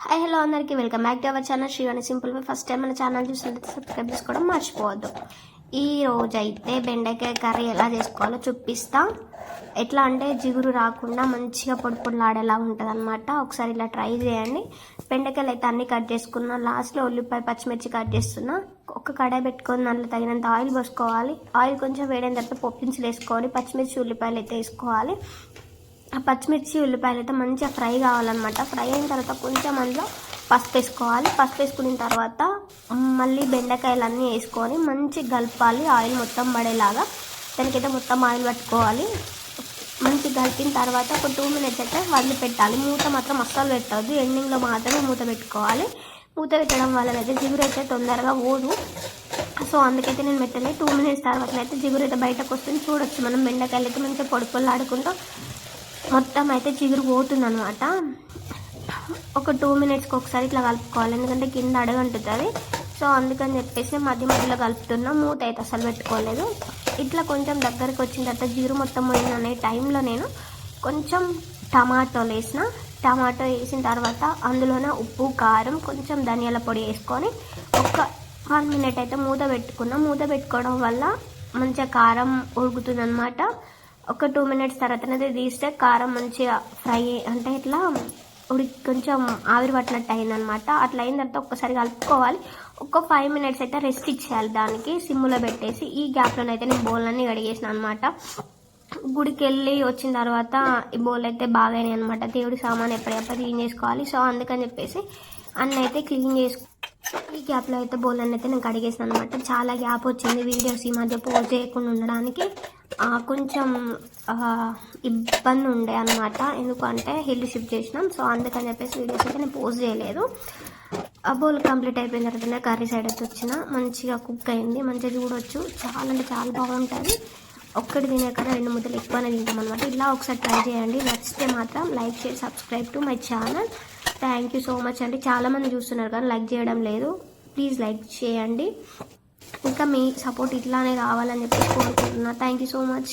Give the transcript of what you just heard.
Hi hello అందరికీ. Welcome back to our channel Srivani simple first time మన channel చూసినట్టు subscribe చేసుకోవడం మర్చిపోవద్దు. ఈ రోజు అయితే బెండకాయ కర్రీ ఎలా చేసుకోవాలో చూపిస్తా. ఎట్లా అంటే జిగురు రాకుండా మంచిగా పొడి పొడిలాడేలా ఉంటుంది అనమాట ఒకసారి ఇలా ట్రై చేయండి. బెండకాయలు అయితే అన్ని కట్ చేసుకున్నా. లాస్ట్లో ఉల్లిపాయ పచ్చిమిర్చి కట్ చేస్తున్నా. ఒక కడాయి పెట్టుకొని దాంట్లో తగినంత ఆయిల్ పోసుకోవాలి. ఆయిల్ కొంచెం వేడైన తర్వాత పొప్పించులు వేసుకోవాలి. పచ్చిమిర్చి ఉల్లిపాయలు అయితే వేసుకోవాలి. పచ్చిమిర్చి ఉల్లిపాయలు అయితే మంచిగా ఫ్రై కావాలన్నమాట. ఫ్రై అయిన తర్వాత కొంచెం అందులో పసుపు వేసుకోవాలి. పసుపు వేసుకున్న తర్వాత మళ్ళీ బెండకాయలు అన్నీ వేసుకొని మంచిగా కలపాలి. ఆయిల్ మొత్తం పడేలాగా దానికైతే మొత్తం ఆయిల్ పట్టుకోవాలి. మంచి కలిపిన తర్వాత ఒక టూ మినిట్స్ అయితే వదిలి పెట్టాలి. మూత మాత్రం అస్సలు పెట్టద్దు. ఎండింగ్లో మాత్రమే మూత పెట్టుకోవాలి. మూత పెట్టడం వల్ల అయితే జిగురు అయితే తొందరగా పోదు సో అందుకైతే నేను పెట్టలే టూ మినిట్స్ తర్వాత అయితే జిగురు అయితే బయటకు వస్తుంది. చూడొచ్చు మనం బెండకాయలు అయితే మంచిగా పొడి పొల్లాడుకుంటూ మొత్తం అయితే చిగురు పోతుంది అనమాట ఒక టూ మినిట్స్కి ఒకసారి ఇట్లా కలుపుకోవాలి. ఎందుకంటే కింద అడగంటుతుంది సో అందుకని చెప్పేసి మధ్య మధ్యలో కలుపుతున్నా. మూత అయితే అసలు పెట్టుకోలేదు. ఇట్లా కొంచెం దగ్గరికి వచ్చిన తర్వాత జీరు మొత్తం పోయిందనే టైంలో నేను కొంచెం టమాటోలు వేసిన. టమాటో వేసిన తర్వాత అందులోనే ఉప్పు కారం కొంచెం ధనియాల పొడి వేసుకొని ఒక వన్ మినిట్ అయితే మూత పెట్టుకున్నా. మూత పెట్టుకోవడం వల్ల మంచిగా కారం ఉడుకుతుంది అనమాట ఒక టూ మినిట్స్ తర్వాత అనేది తీస్తే కారం మంచిగా ఫ్రై అంటే ఇట్లా ఉడికి కొంచెం ఆవిరి పట్టినట్టు అయిందనమాట. అట్లా అయిన తర్వాత ఒక్కసారి కలుపుకోవాలి. ఒక ఫైవ్ మినిట్స్ అయితే రెస్ట్ ఇచ్చేయాలి దానికి. సిమ్లో పెట్టేసి ఈ గ్యాప్లోనైతే నేను బౌల్ కడిగేసిన అనమాట. గుడికి వెళ్ళి వచ్చిన తర్వాత ఈ బౌల్ అయితే బాగాయినాయి అనమాట. దేవుడి సామాన్ ఎప్పుడెప్పుడు క్లీన్ చేసుకోవాలి. సో అందుకని చెప్పేసి అన్నీ అయితే క్లీన్ చేసుకో ఈ గ్యాప్లో అయితే బౌల్ అయితే నేను కడిగేసాను అనమాట. చాలా గ్యాప్ వచ్చింది. వీడియోస్ ఈ మధ్య పోస్ట్ చేయకుండా ఉండడానికి కొంచెం ఇబ్బంది ఉండే అనమాట ఎందుకంటే హిల్ షిఫ్ట్ చేసినాం. సో అందుకని చెప్పేసి వీడియోస్ అయితే నేను పోస్ట్ చేయలేదు. ఆ బౌల్ కంప్లీట్ అయిపోయిన తర్వాత కర్రీ సైడ్ అయితే వచ్చిన. మంచిగా కుక్ అయింది. మంచిగా చూడొచ్చు. చాలా అంటే చాలా బాగుంటుంది. ఒక్కటి తినే కదా రెండు ముద్దలు ఎక్కువనే తింటాం అనమాట ఇలా ఒకసారి ట్రై చేయండి. నచ్చితే మాత్రం లైక్ చేసి subscribe to my channel. Thank you so much అండి. చాలామంది చూస్తున్నారు కానీ లైక్ చేయడం లేదు. ప్లీజ్ లైక్ చేయండి. ఇంకా మీ సపోర్ట్ ఇట్లానే రావాలని చెప్పి కోరుకుంటున్నా. Thank you so much